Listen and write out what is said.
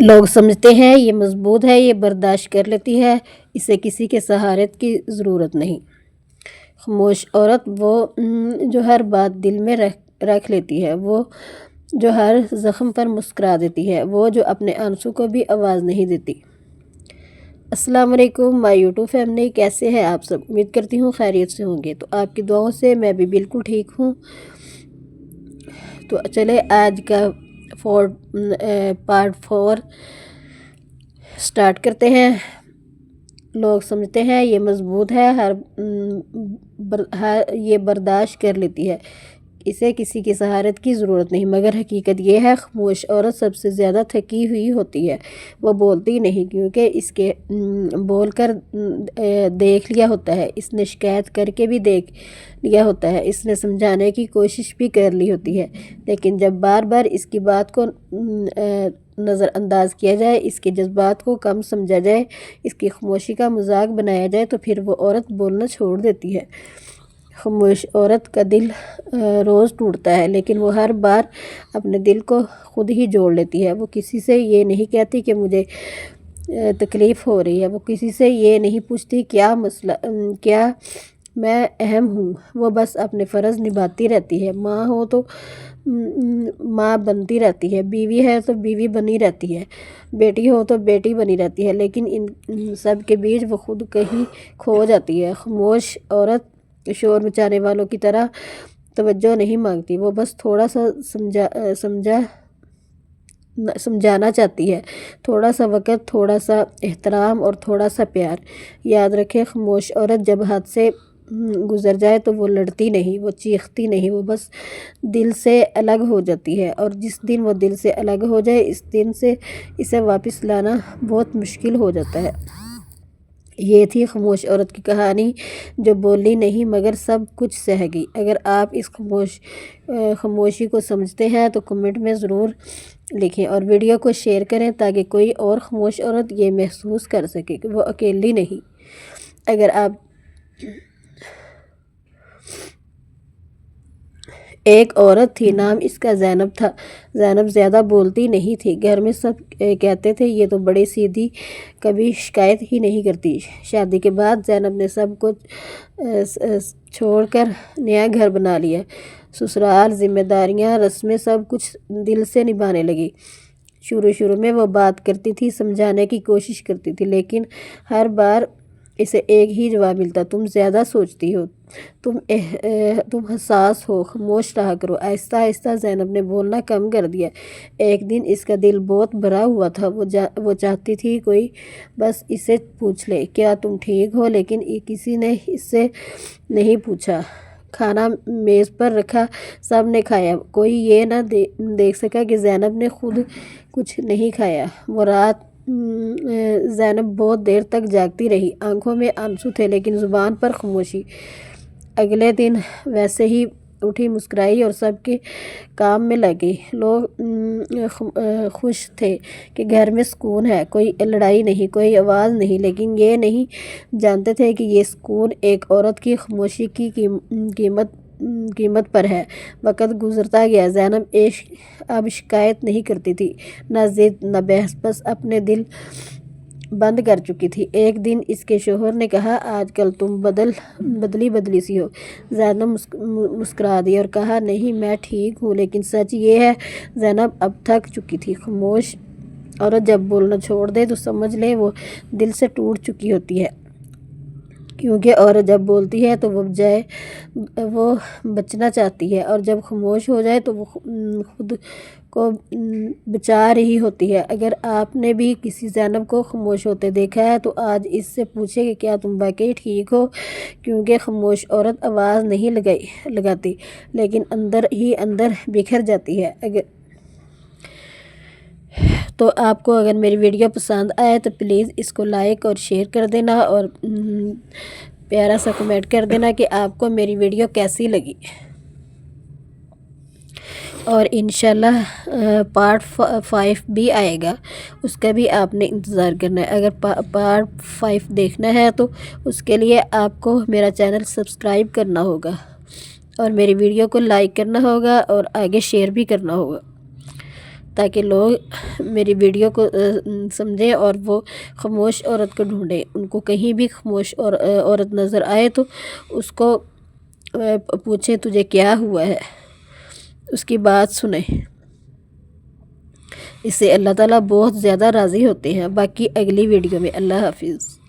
لوگ سمجھتے ہیں، یہ مضبوط ہے، یہ برداشت کر لیتی ہے، اسے کسی کے سہارت کی ضرورت نہیں۔ خاموش عورت وہ جو ہر بات دل میں رکھ رکھ لیتی ہے، وہ جو ہر زخم پر مسکرا دیتی ہے، وہ جو اپنے آنسو کو بھی آواز نہیں دیتی۔ السلام علیکم، مائی یوٹیوب فیملی، کیسے ہیں آپ سب؟ امید کرتی ہوں خیریت سے ہوں گے۔ تو آپ کی دعاؤں سے میں بھی بالکل ٹھیک ہوں۔ تو چلے آج کا فور پارٹ فور سٹارٹ کرتے ہیں۔ لوگ سمجھتے ہیں یہ مضبوط ہے، ہر mm, ہر، یہ برداشت کر لیتی ہے۔ اسے کسی کی سہارت کی ضرورت نہیں، مگر حقیقت یہ ہے، خاموش عورت سب سے زیادہ تھکی ہوئی ہوتی ہے۔ وہ بولتی نہیں، کیونکہ اس کے بول کر دیکھ لیا ہوتا ہے۔ اس نے شکایت کر کے بھی دیکھ لیا ہوتا ہے۔ اس نے سمجھانے کی کوشش بھی کر لی ہوتی ہے۔ لیکن جب بار بار اس کی بات کو نظر انداز کیا جائے، اس کے جذبات کو کم سمجھا جائے، اس کی خاموشی کا مذاق بنایا جائے، تو پھر وہ عورت بولنا چھوڑ دیتی ہے۔ خاموش عورت کا دل روز ٹوٹتا ہے، لیکن وہ ہر بار اپنے دل کو خود ہی جوڑ لیتی ہے۔ وہ کسی سے یہ نہیں کہتی کہ مجھے تکلیف ہو رہی ہے۔ وہ کسی سے یہ نہیں پوچھتی کیا مسئلہ کیا میں اہم ہوں۔ وہ بس اپنے فرض نبھاتی رہتی ہے۔ ماں ہو تو ماں بنتی رہتی ہے۔ بیوی ہے تو بیوی بنی رہتی ہے۔ بیٹی ہو تو بیٹی بنی رہتی ہے۔ لیکن ان سب کے بیچ وہ خود کہیں کھو جاتی ہے۔ خاموش عورت شور مچانے والوں کی طرح توجہ نہیں مانگتی۔ وہ بس تھوڑا سا سمجھا سمجھا، سمجھانا چاہتی ہے۔ تھوڑا سا وقت، تھوڑا سا احترام اور تھوڑا سا پیار۔ یاد رکھے، خاموش عورت جب ہاتھ سے گزر جائے تو وہ لڑتی نہیں، وہ چیختی نہیں، وہ بس دل سے الگ ہو جاتی ہے۔ اور جس دن وہ دل سے الگ ہو جائے، اس دن سے اسے واپس لانا بہت مشکل ہو جاتا ہے۔ یہ تھی خاموش عورت کی کہانی جو بولی نہیں مگر سب کچھ سہ گئی۔ اگر آپ اس خاموش، خاموشی کو سمجھتے ہیں تو کمنٹ میں ضرور لکھیں اور ویڈیو کو شیئر کریں تاکہ کوئی اور خاموش عورت یہ محسوس کر سکے کہ وہ اکیلی نہیں۔ اگر آپ ایک عورت تھی، نام اس کا زینب تھا۔ زینب زیادہ بولتی نہیں تھی۔ گھر میں سب کہتے تھے، یہ تو بڑی سیدھی کبھی شکایت ہی نہیں کرتی۔ شادی کے بعد زینب نے سب کچھ چھوڑ کر نیا گھر بنا لیا۔ سسرال، ذمہ داریاں، رسمیں سب کچھ دل سے نبھانے لگی۔ شروع شروع میں وہ بات کرتی تھی، سمجھانے کی کوشش کرتی تھی، لیکن ہر بار اسے ایک ہی جواب ملتا، تم زیادہ سوچتی ہو۔ تم تم حساس ہو، خاموش رہا کرو۔ آہستہ آہستہ زینب نے بولنا کم کر دیا۔ ایک دن اس کا دل بہت بھرا ہوا تھا۔ وہ وہ چاہتی تھی کوئی بس اسے پوچھ لے، کیا تم ٹھیک ہو؟ لیکن کسی نے اس سے نہیں پوچھا۔ کھانا میز پر رکھا، سب نے کھایا۔ کوئی یہ نہ دیکھ سکا کہ زینب نے خود کچھ نہیں کھایا۔ وہ رات زینب بہت دیر تک جاگتی رہی۔ آنکھوں میں آنسو تھے، لیکن زبان پر خاموشی۔ اگلے دن ویسے ہی اٹھی مسکرائی اور سب کے کام میں لگی۔ لوگ خوش تھے کہ گھر میں سکون ہے، کوئی لڑائی نہیں، کوئی آواز نہیں۔ لیکن یہ نہیں جانتے تھے کہ یہ سکون ایک عورت کی خاموشی کی قیمت قیمت پر ہے۔ وقت گزرتا گیا، زینب عشق اب شکایت نہیں کرتی تھی، نہ ضد نہ بحث، بس اپنے دل بند کر چکی تھی۔ ایک دن اس کے شوہر نے کہا، آج کل تم بدل، بدلی بدلی سی ہو۔ زینب مسکرا دی اور کہا، نہیں، میں ٹھیک ہوں، لیکن سچ یہ ہے، زینب اب تھک چکی تھی۔ خاموش عورت جب بولنا چھوڑ دے تو سمجھ لے، وہ دل سے ٹوٹ چکی ہوتی ہے۔ کیونکہ عورت جب بولتی ہے تو وہ جائے، وہ بچنا چاہتی ہے، اور جب خاموش ہو جائے تو وہ خود کو بچا رہی ہوتی ہے۔ اگر آپ نے بھی کسی زینب کو خاموش ہوتے دیکھا ہے تو آج اس سے پوچھے کہ کیا تم واقعی ٹھیک ہو؟ کیونکہ خاموش عورت آواز نہیں لگائی، لگاتی، لیکن اندر ہی اندر بکھر جاتی ہے۔ اگر تو آپ کو اگر میری ویڈیو پسند آئے تو پلیز اس کو لائک اور شیئر کر دینا اور پیارا سا کمنٹ کر دینا کہ آپ کو میری ویڈیو کیسی لگی۔ اور انشاءاللہ پارٹ فائیو بھی آئے گا۔ اس کا بھی آپ نے انتظار کرنا ہے۔ اگر پارٹ فائیو دیکھنا ہے تو اس کے لیے آپ کو میرا چینل سبسکرائب کرنا ہوگا۔ اور میری ویڈیو کو لائک کرنا ہوگا اور آگے شیئر بھی کرنا ہوگا۔ تاکہ لوگ میری ویڈیو کو سمجھیں اور وہ خاموش عورت کو ڈھونڈیں۔ ان کو کہیں بھی خاموش عورت نظر آئے تو اس کو پوچھیں تجھے کیا ہوا ہے؟ اس کی بات سنیں۔ اس سے اللہ تعالیٰ بہت زیادہ راضی ہوتے ہیں۔ باقی اگلی ویڈیو میں اللہ حافظ۔